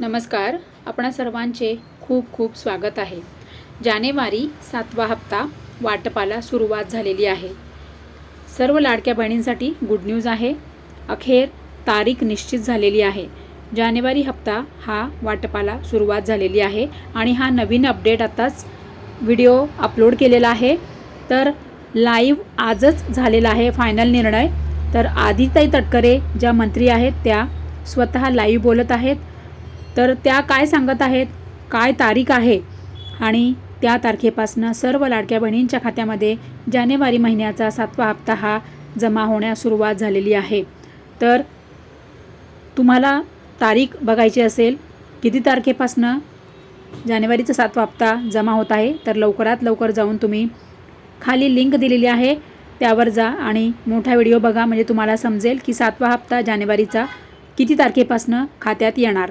नमस्कार. आपणा सर्वांचे खूप खूप स्वागत आहे. जानेवारी सातवा हप्ता वाटपाला सुरुवात झालेली आहे. सर्व लाडक्या बहिणींसाठी गुड न्यूज आहे. अखेर तारीख निश्चित झालेली आहे. जानेवारी हप्ता हा वाटपाला सुरुवात झालेली आहे आणि हा नवीन अपडेट आताच व्हिडिओ अपलोड केलेला आहे. तर लाईव्ह आजच झालेला आहे फायनल निर्णय. तर आदिताई तटकरे ज्या मंत्री आहेत त्या स्वतः लाईव्ह बोलत आहेत. तर त्या काय सांगत आहेत? काय तारीख आहे? आणि त्या तारखेपासनं सर्व लाडक्या बहिणींच्या खात्यामध्ये जानेवारी महिन्याचा सातवा हप्ता हा जमा होण्यास सुरुवात झालेली आहे. तर तुम्हाला तारीख बघायची असेल किती तारखेपासनं जानेवारीचा सातवा हप्ता जमा होत आहे तर लवकरात लवकर जाऊन तुम्ही खाली लिंक दिलेली आहे त्यावर जा आणि मोठा व्हिडिओ बघा. म्हणजे तुम्हाला समजेल की सातवा हप्ता जानेवारीचा किती तारखेपासनं खात्यात येणार.